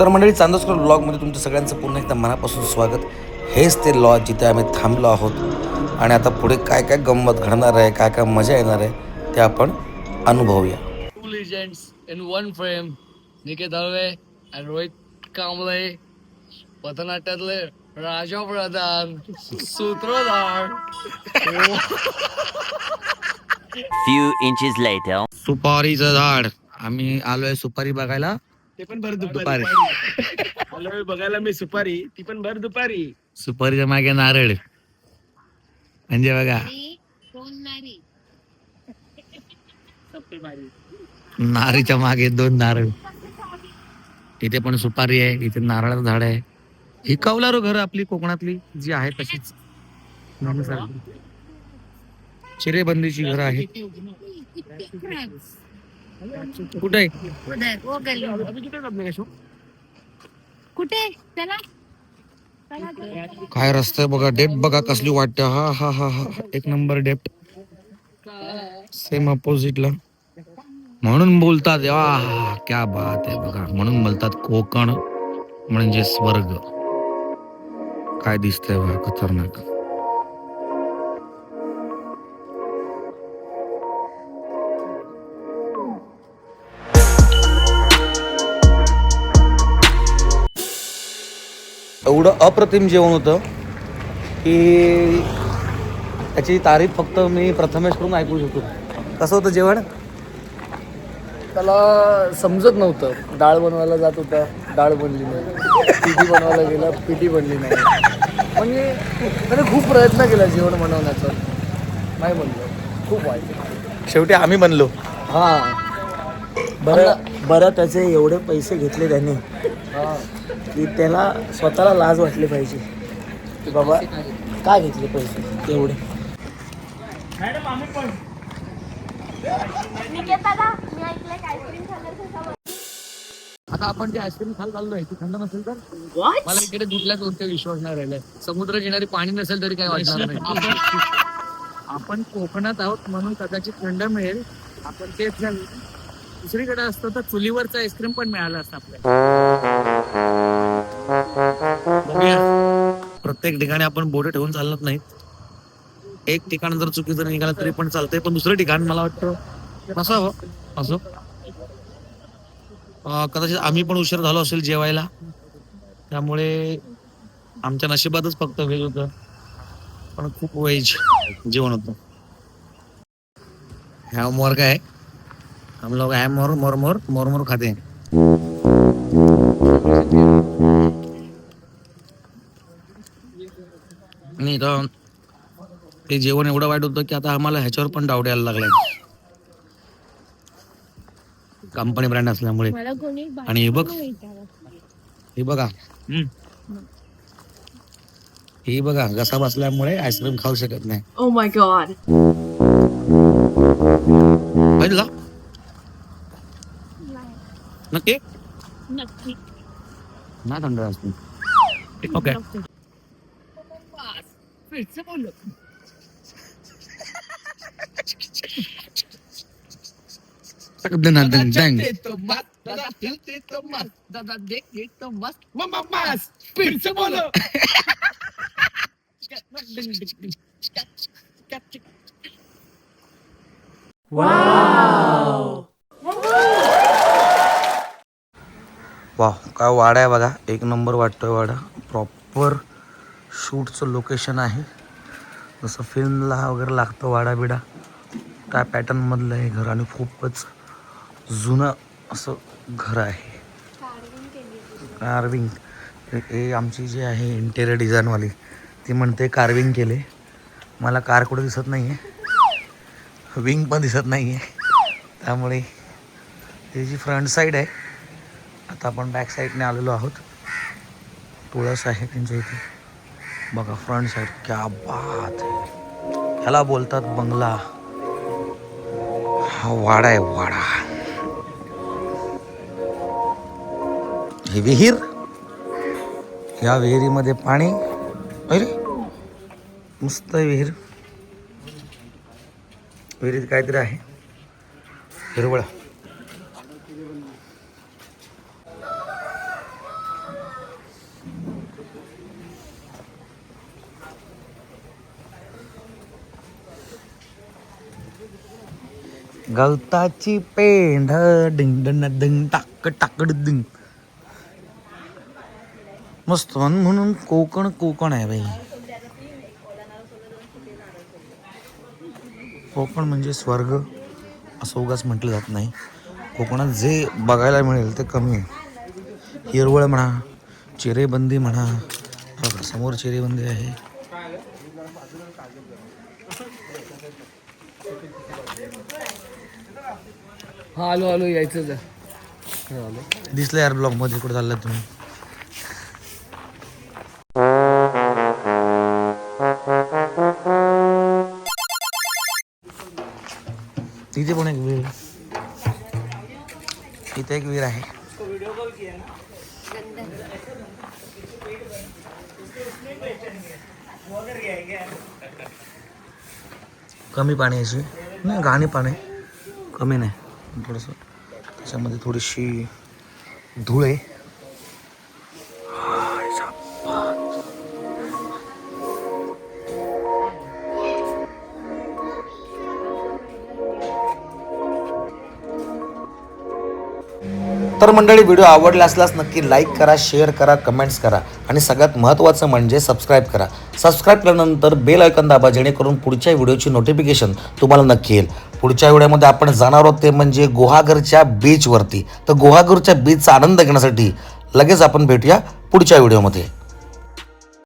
तर मंडळी चांदोसकर ब्लॉगमध्ये तुमचं सगळ्यांचं पुन्हा एकदा मनापासून स्वागत. हेच ते लॉज जिथे आम्ही थांबलो आहोत. आणि आता पुढे काय काय गंमत घडणार आहे काय काय मजा येणार आहे ते आपण अनुभवूया. Two legends in one frame. Niket हळवे आणि रोहित कांबळे. पथनाट्यातले राजा प्रधान सूत्रधार. Few inches later. सुपारीचं झाड. आम्ही आलोय सुपारी बघायला. ते पण भर दुपारी. आलोय बघायला मी सुपारी ती पण भर दुपारी. सुपारीच्या मागे नारळ. म्हणजे बघा. नारीच्या मागे दोन नारळ. इथे पण सुपारी आहे इथे नारळाचं झाड आहे. ही कौलारू घर आपली कोकणातली जी आहे तशीच. चिरेबंदीची घर आहे. कुठे? कुठे? चला. काय रस्ता बघा डेप्ट बघा कसली वाटते हा हा हा हा. एक नंबर डेप्ट सेम अपोजिटला म्हणून बोलतात आ क्या बात आहे बघा. म्हणून बोलतात कोकण म्हणजे स्वर्ग. काय दिसतंय बघा खतरनाक. एवढं अप्रतिम जेवण होतं की त्याची तारीफ फक्त मी प्रथमेशकडून ऐकू शकतो. कसं होतं जेवण? त्याला समजत नव्हतं. डाळ बनवायला जात होता. डाळ बनली नाही. पिठी बनवायला गेला पिठी बनली नाही. म्हणजे त्याने खूप प्रयत्न केला जेवण बनवण्याचा. नाही बनलं. खूप वाईट. शेवटी आम्ही बनलो. हा. बरं बरं त्याचे एवढे पैसे घेतले त्याने. हा. की त्याला स्वतःला लाज वाटली पाहिजे. की बाबा का घेतले पैसे खाण्याचं आता आपण जे आईस्क्रीम खायला चाललोय ती थंड नसेल तर? मला इकडे कुठल्याच गोष्टी विश्वास नाही राहिलाय समुद्र किनारी पाणी नसेल तरी काय वाटणार नाही. आपण कोकणात आहोत म्हणून कदाचित थंड मिळेल. आपण तेच झालं दुसरीकडे असतं तर चुलीवरचं आईस्क्रीम पण मिळालं असतं आपल्याला. प्रत्येक ठिकाणी आपण बोटे ठेवून चालत नाहीत. एक ठिकाण जर चुकीचं निघालं तरी पण चालतंय पण दुसरं ठिकाण मला वाटतं असावं असो. कदाचित आम्ही पण उशीर झालो असेल जेवायला. त्यामुळे आमच्या नशिबातच फक्त व्हेज होतं. पण खूप व्हेज जेवण होतं. ह्या मोर काय? हम लोग मोर मोर मोर मोर मोर खाते. आणि इथं ते जेवण एवढं वाईट होतं की आता आम्हाला ह्याच्यावर पण डाऊट यायला लागलाय. कंपनी ब्रँड असल्यामुळे. आणि हे बघ. हे बघा. हे बघा घसा बसल्यामुळे आईस्क्रीम खाऊ शकत नाही. Oh. नक्की? नक्की. नाही थंड आईस्क्रीम ओके बोललो दादा तो मस्त मम्मा मस्त बोलो. वा काय वाडा आहे बघा. एक नंबर वाटतोय वाडा. प्रॉपर शूटचं लोकेशन आहे. जसं फिल्मला वगैरे लागतं वाडाबिडा. त्या पॅटर्नमधलं हे घर आणि खूपच जुनं असं घर आहे. कार्विंग हे आमची जी आहे इंटेरियर डिझाईनवाली ती म्हणते कार्विंग केले. मला कार कुठं दिसत नाही आहे विंग पण दिसत नाही आहे त्यामुळे ही जी फ्रंट साईड आहे आता आपण बॅक साईडने आलेलो आहोत. तुळस आहे त्यांच्या इथे. बघा फ्रंट साईड क्या बात आहे ह्याला बोलतात बंगला. हा वाडा आहे वाडा. ही विहीर? या विहिरीमध्ये पाणी? अरे मस्त आहे विहीर. विहिरीत काहीतरी आहे. हिरवळ. गवताची पेंढ डिंग डन डिंग टाक टाक डिंग. मस्त म्हणून कोकण कोकण आहे बाई. कोकण म्हणजे स्वर्ग असं उगाच म्हटलं जात नाही. कोकणात जे बघायला मिळेल ते कमी आहे. हिरवळ म्हणा चिरेबंदी म्हणा. समोर चिरेबंदी आहे. हा आलो आलो यायचं आलो दिसलं यार ब्लॉगमध्ये कुठे चालला तुम्ही. तिथे पण एक विहीर तिथे एक विहीर आहे. कमी पाण्याची नाही घाणी पाणी कमी नाही. थोडंसं. त्याच्यामध्ये थोडीशी धूळ आहे. तर मंडळी व्हिडिओ आवडला असल्यास नक्की लाईक करा शेअर करा कमेंट्स करा आणि सगळ्यात महत्त्वाचं म्हणजे सबस्क्राईब करा. सबस्क्राईब केल्यानंतर बेल ऐकन दाबा जेणेकरून पुढच्या व्हिडिओची नोटिफिकेशन तुम्हाला नक्की येईल. पुढच्या व्हिडिओमध्ये आपण जाणार आहोत ते म्हणजे गुहागरच्या बीचवरती तर गुहागरच्या बीचचा आनंद घेण्यासाठी लगेच आपण भेटूया पुढच्या व्हिडिओमध्ये.